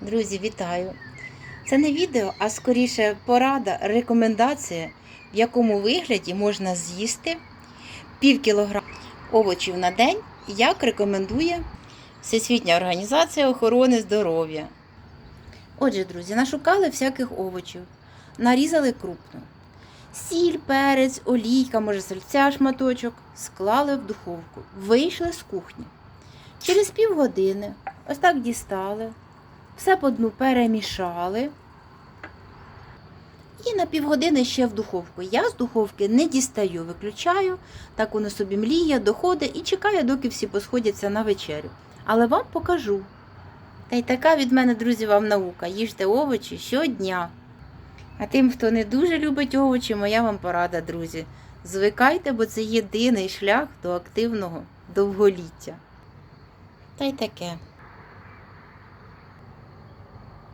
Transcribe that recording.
Друзі, вітаю! Це не відео, а скоріше порада, рекомендація, в якому вигляді можна з'їсти пів кілограма овочів на день, як рекомендує Всесвітня організація охорони здоров'я. Отже, друзі, нашукали всяких овочів, нарізали крупно. Сіль, перець, олійка, може сальця шматочок, склали в духовку, вийшли з кухні. Через півгодини ось так дістали, все по дну перемішали. І на півгодини ще в духовку. Я з духовки не дістаю, виключаю, так воно собі мліє, доходить і чекаю, доки всі посходяться на вечерю. Але вам покажу. Та й така від мене, друзі, вам наука. Їжте овочі щодня. А тим, хто не дуже любить овочі, моя вам порада, друзі. Звикайте, бо це єдиний шлях до активного довголіття. Та й таке.